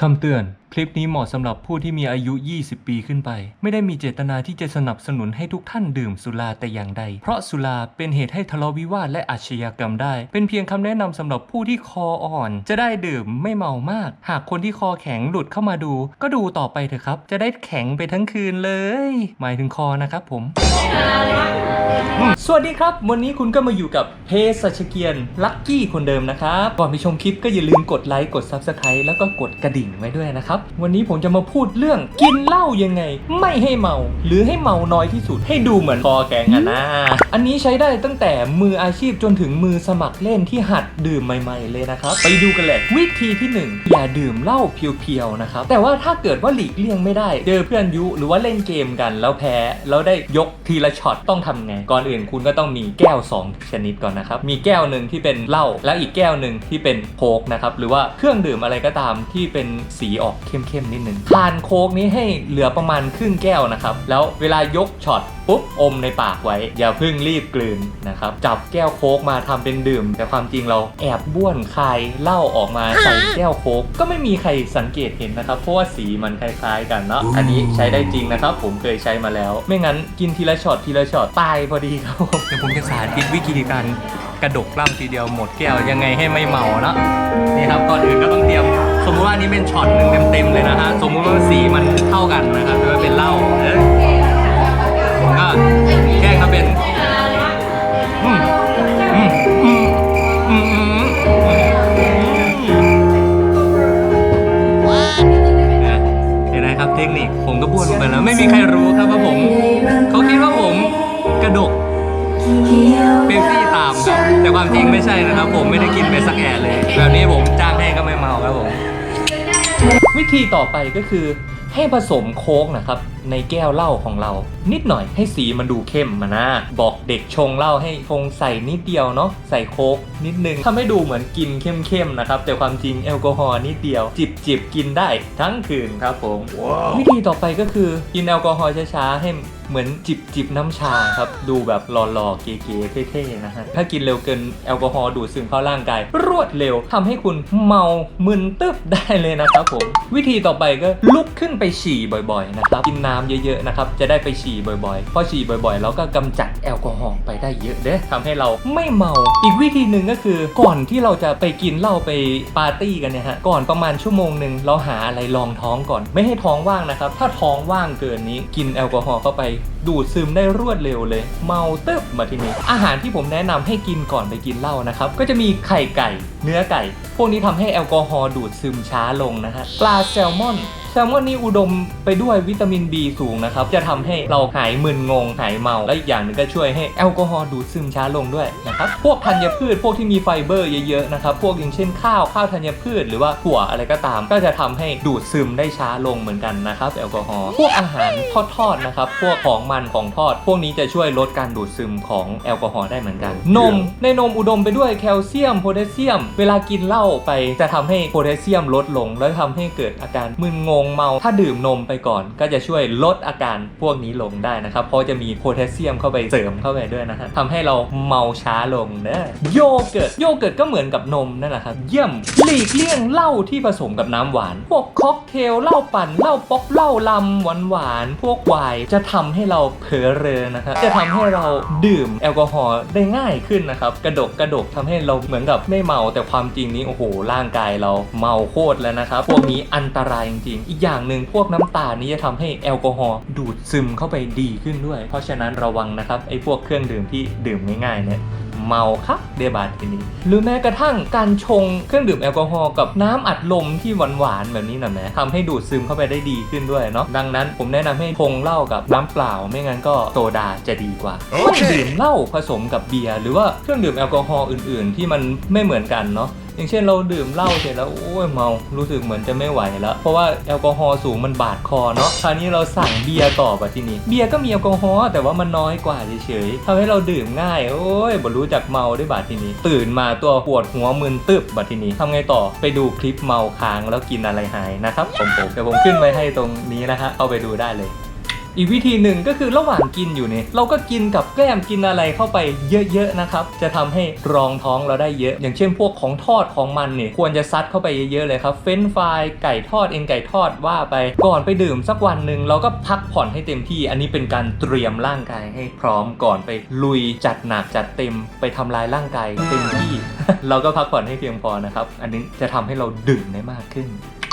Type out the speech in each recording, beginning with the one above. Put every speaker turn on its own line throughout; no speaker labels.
คำเตือนคลิปนี้เหมาะสำหรับผู้ที่มีอายุ 20 ปีขึ้นไป ไม่ได้มีเจตนาที่จะสนับสนุนให้ทุกท่านดื่มสุราแต่อย่างใด เพราะสุราเป็นเหตุให้ทะเลาะวิวาทและอาชญากรรมได้ เป็นเพียงคำแนะนำสำหรับผู้ที่คออ่อน จะได้ดื่มไม่เมามาก หากคนที่คอแข็งหลุดเข้ามาดู ก็ดูต่อไปเถอะครับ จะได้แข็งไปทั้งคืนเลย หมายถึงคอนะครับผม สวัสดีครับ วันนี้คุณก็มาอยู่กับเพสัชเกียนลักกี้คนเดิมนะครับ ก่อนไปชมคลิปก็อย่าลืมกดไลค์กด Subscribe แล้วก็กดกระดิ่งไว้ด้วยนะครับวันนี้ผมจะมาพูดเรื่องกินเหล้ายังไง ไม่ให้เมา หรือให้เมาน้อยที่สุด ให้ดูเหมือนคอแกงอะนะ อันนี้ใช้ได้ตั้งแต่มืออาชีพจนถึงมือสมัครเล่นที่หัดดื่มใหม่ ๆ เลยนะครับ ไปดูกันเลยวิธีที่หนึ่งอย่าดื่มเหล้าเพียวๆนะครับ แต่ว่าถ้าเกิดว่าหลีกเลี่ยงไม่ได้ เจอเพื่อนยุหรือว่าเล่นเกมกันแล้วแพ้แล้วได้ยกทีละช็อตต้องทำไง ก่อนอื่นคุณก็ต้องมีแก้ว 2 ชนิดก่อนนะครับ มีแก้วหนึ่งที่เป็นเหล้าแล้วอีกแก้วหนึ่งที่เป็นโค้กนะครับ หรือว่าเครื่องดื่มอะไรก็ตามที่เป็นสีออกเข้มๆนิดนึงทานโค้กนี้ให้เหลือประมาณครึ่งแก้วนะครับ แล้วเวลายกช็อต ปุ๊บอมในปากไว้ อย่าเพิ่งรีบกลืนนะครับ จับแก้วโค้กมาทำเป็นดื่ม แต่ความจริงเราแอบบ้วนคายเหล้าออกมาใส่แก้วโค้กก็ไม่มีใครสังเกตเห็นนะครับ เพราะว่าสีมันคล้ายๆกันเนาะอันนี้ใช้ได้จริงนะครับ ผมเคยใช้มาแล้ว ไม่งั้นกินทีละช็อตทีละช็อตตายพอดีครับผมเดี๋ยวผมจะสาธิตวิธีการกระดกเหล้าทีเดียวหมดแก้วยังไงให้ไม่เมาเนาะนี่ครับก่อนอื่นก็ต้องเตรียม สมมุติว่าอันนี้เป็นช็อตหนึ่งเต็มๆเลยนะฮะสมมุติว่าสีมันเท่ากันนะครับแต่ว่าเป็นเหล้า ผมก็บ้วนลงไปแล้ว ไม่มีใครรู้ครับว่าผม เขาคิดว่าผมกระดกเป็นซี่ตามครับแต่ความจริงไม่ใช่นะครับ ผมไม่ได้กินไปสักแอะเลย แบบนี้ผมจ้างให้ก็ไม่เมาครับผม วิธีต่อไปก็คือให้ผสมโค้กนะครับ ในแก้วเหล้าของเรา นิดหน่อยให้สีมันดูเข้มมานะ บอกเด็กชงเหล้าให้ชงใส่นิดเดียวเนาะใส่โค้กนิดนึงทำให้ดูเหมือนกินเข้มๆนะครับ แต่ความจริงแอลกอฮอล์นิดเดียว จิบจิบๆกินได้ทั้งคืนครับผมวิธีต่อไปก็คือกินแอลกอฮอล์ช้าๆให้เหมือนจิบจิบน้ำชาครับ ดูแบบหล่อๆ เก๋ๆเท่ๆนะฮะถ้ากินเร็วเกินแอลกอฮอล์ดูดซึมเข้าร่างกาย รวดเร็วทำให้คุณเมามึนตึ๊บได้เลยนะครับผม วิธีต่อไปก็ลุกขึ้นไปฉี่บ่อยๆนะครับกินน้ำเยอะๆนะครับจะได้ไปฉี่บ่อยๆพอฉี่บ่อยๆแล้วก็กำจัดแอลกอฮอล์ไปได้เยอะเด้ทำให้เราไม่เมา อีกวิธีหนึ่งก็คือก่อนที่เราจะไปกินเหล้าไปปาร์ตี้กันเนี่ยฮะก่อนประมาณชั่วโมงหนึ่งเราหาอะไรรองท้องก่อน ไม่ให้ท้องว่างนะครับ ถ้าท้องว่างเกินนี้กินแอลกอฮอล์เข้าไปดูดซึมได้รวดเร็วเลย เมาเติบมาที่นี้ อาหารที่ผมแนะนำให้กินก่อนไปกินเหล้านะครับ ก็จะมีไข่ไก่ เนื้อไก่ พวกนี้ทำให้แอลกอฮอล์ดูดซึมช้าลงนะฮะปลาแซลมอน ลมอนนี่อุดมไปด้วยวิตามิน B สูงนะครับ จะทำให้เราหายมึนงง หายเมา และอีกอย่างหนึ่งก็ช่วยให้แอลกอฮอล์ดูดซึมช้าลงด้วยนะครับ พวกธัญพืช พวกที่มีไฟเบอร์เยอะๆนะครับ พวกอย่างเช่นข้าว ข้าวธัญพืช หรือว่าถั่วอะไรก็ตาม ก็จะทำให้ดูดซึมได้ช้าลงเหมือนกันนะครับแอลกอฮอล์ พวกอาหารทอดๆนะครับ พวกของมันของทอด พวกนี้จะช่วยลดการดูดซึมของแอลกอฮอล์ได้เหมือนกัน นม ในนมอุดมไปด้วยแคลเซียม โพแทสเซียม เวลากินเหล้าไปจะทำให้โพแทสเซียมลดลง แล้วทำให้เกิดอาการมึนงงเมา ถ้าดื่มนมไปก่อน ก็จะช่วยลดอาการพวกนี้ลงได้นะครับ เพราะจะมีโพแทสเซียมเข้าไปเสริมเข้าไปด้วยนะฮะทำให้เราเมาช้าลงเด้โยเกิร์ตโยเกิร์ตก็เหมือนกับนมนั่นแหละครับ เยี่ยมหลีกเลี่ยงเหล้าที่ผสมกับน้ำหวาน พวกค็อกเทลเหล้าปั่นเหล้าป๊อกเหล้าลำหวานหวานพวกไวน์จะทำให้เราเผลอเรอนะครับจะทำให้เราดื่มแอลกอฮอล์ได้ง่ายขึ้นนะครับกระดกกระดกทำให้เราเหมือนกับไม่เมาแต่ความจริงนี้โอ้โหร่างกายเราเมาโคตรแล้วนะครับพวกนี้อันตรายจริงอีกอย่างหนึ่งพวกน้ำตาลนี้จะทำให้แอลกอฮอล์ดูดซึมเข้าไปดีขึ้นด้วย เพราะฉะนั้นระวังนะครับไอ้พวกเครื่องดื่มที่ดื่มง่ายๆเนี่ยเมาครับเดบาทีนี้ หรือแม้กระทั่งการชงเครื่องดื่มแอลกอฮอล์กับน้ำอัดลมที่หวานๆแบบนี้นะแม่ทำให้ดูดซึมเข้าไปได้ดีขึ้นด้วยเนาะดังนั้นผมแนะนำให้ชงเหล้ากับน้ำเปล่า ไม่งั้นก็โซดาจะดีกว่าไม่ดื่มเหล้าผสมกับเบียร์หรือว่าเครื่องดื่มแอลกอฮอล์อื่นๆ ที่มันไม่เหมือนกันเนาะ อย่างเช่นเราดื่มเหล้าเสร็จแล้วโอ้ยเมารู้สึกเหมือนจะไม่ไหวแล้ว เพราะว่าแอลกอฮอล์สูงมันบาดคอเนาะคราวนี้เราสั่งเบียร์ต่อไปทีนี้เบียร์ก็มีแอลกอฮอล์แต่ว่ามันน้อยกว่าเฉยๆทำให้เราดื่มง่าย โอ้ยบ่รู้จักเมาได้วยบาดทีนี้ ตื่นมาตัวปวดหัวมึนตึบบัดทีนี้ทำไงต่อไปดูคลิปเมาค้างแล้วกินอะไรหายนะครับผมผมเดี๋ยวผมขึ้นไว้ให้ตรงนี้นะฮะเอาไปดูได้เลย อีกวิธีหนึ่งก็คือระหว่างกินอยู่เนี่ยเราก็กินกับแกล้มกินอะไรเข้าไปเยอะๆนะครับจะทำให้รองท้องเราได้เยอะ อย่างเช่นพวกของทอดของมันเนี่ยควรจะซัดเข้าไปเยอะๆเลยครับเฟรนฟรายไก่ทอดเอ็นไก่ทอดว่าไปก่อนไปดื่มสักวันหนึ่งเราก็พักผ่อนให้เต็มที่ อันนี้เป็นการเตรียมร่างกายให้พร้อมก่อนไปลุยจัดหนักจัดเต็มไปทำลายร่างกายเต็มที่ เราก็พักผ่อนให้เพียงพอนะครับ อันนี้จะทำให้เราดื่มได้มากขึ้น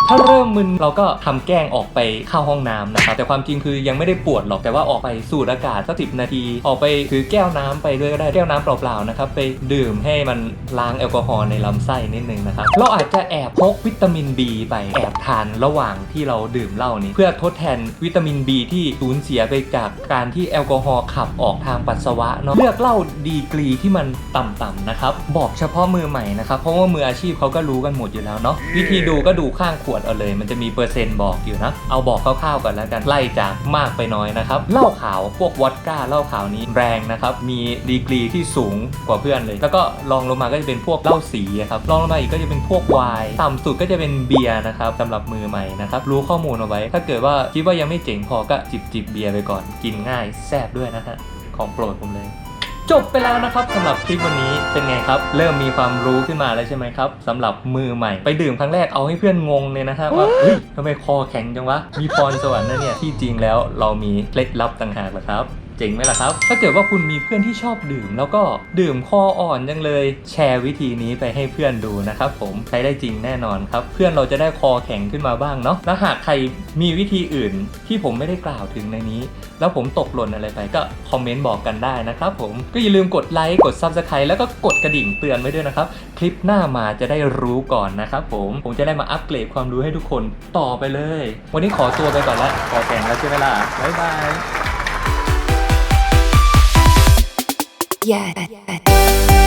ถ้าเริ่มมึนเราก็ทำแกล้งออกไปเข้าห้องน้ำนะครับ แต่ความจริงคือยังไม่ได้ปวดหรอกแต่ว่าออกไปสูดอากาศสักสินาที ออกไปถือแก้วน้ำไปด้วยก็ได้แก้วน้ำเปล่าๆนะครับไปดื่มให้มันล้างแอลกอฮอล์ในลำไส้นิดนึงนะครับเราอาจจะแอบพกวิตามิน B ไปแอบทานระหว่างที่เราดื่มเหล้านี้เพื่อทดแทนวิตามิน B ที่สูญเสียไปจากการที่แอลกอฮอล์ขับออกทางปัสสาวะเนาะเลือกเหล้าดีกรีที่มันต่ำๆนะครับบอกเฉพาะมือใหม่นะครับเพราะว่ามืออาชีพเขาก็รู้กันหมดอยู่แล้วเนาะวิธีดูก็ดูข้างขวดเอาเลย มันจะมีเปอร์เซ็นต์บอกอยู่นะ เอาบอกคร่าวๆก่อนแล้วกันไล่จากมากไปน้อยนะครับเหล้าขาวพวกวอดก้าเหล้าขาวนี้แรงนะครับมีดีกรีที่สูงกว่าเพื่อนเลย แล้วก็ลองลงมาก็จะเป็นพวกเหล้าสีครับลองลงมาอีกก็จะเป็นพวกไวน์ต่ำสุดก็จะเป็นเบียร์นะครับสำหรับมือใหม่นะครับรู้ข้อมูลเอาไว้ ถ้าเกิดว่าคิดว่ายังไม่เจ๋งพอก็จิบจิบเบียร์ไปก่อน กินง่ายแซ่บด้วยนะฮะของโปรดผมเลย จบไปแล้วนะครับสำหรับคลิปวันนี้เป็นไงครับ เริ่มมีความรู้ขึ้นมาแล้วใช่ไหมครับสำหรับมือใหม่ ไปดื่มครั้งแรกเอาให้เพื่อนงงเลยนะฮะว่าเฮ้ยทำไมคอแข็งจังวะมีพรสวรรค์นะเนี่ยที่จริงแล้วเรามีเคล็ดลับต่างหากนะครับ เจ๋งไหมล่ะครับ ถ้าเกิดว่าคุณมีเพื่อนที่ชอบดื่ม แล้วก็ดื่มคออ่อนจังเลย แชร์วิธีนี้ไปให้เพื่อนดูนะครับผมใช้ได้จริงแน่นอนครับ เพื่อนเราจะได้คอแข็งขึ้นมาบ้างเนาะแล้วหากใครมีวิธีอื่นที่ผมไม่ได้กล่าวถึงในนี้ แล้วผมตกหล่นอะไรไปก็คอมเมนต์บอกกันได้นะครับผมก็อย่าลืมกดไลค์กด Subscribe แล้วก็กดกระดิ่งเตือนไว้ด้วยนะครับคลิปหน้ามาจะได้รู้ก่อนนะครับผมผมจะได้มาอัปเกรดความรู้ให้ทุกคนต่อไปเลย วันนี้ขอตัวไปก่อนละขอแข่งแล้วใช่ไหมล่ะบ๊ายบาย yeah.
yeah.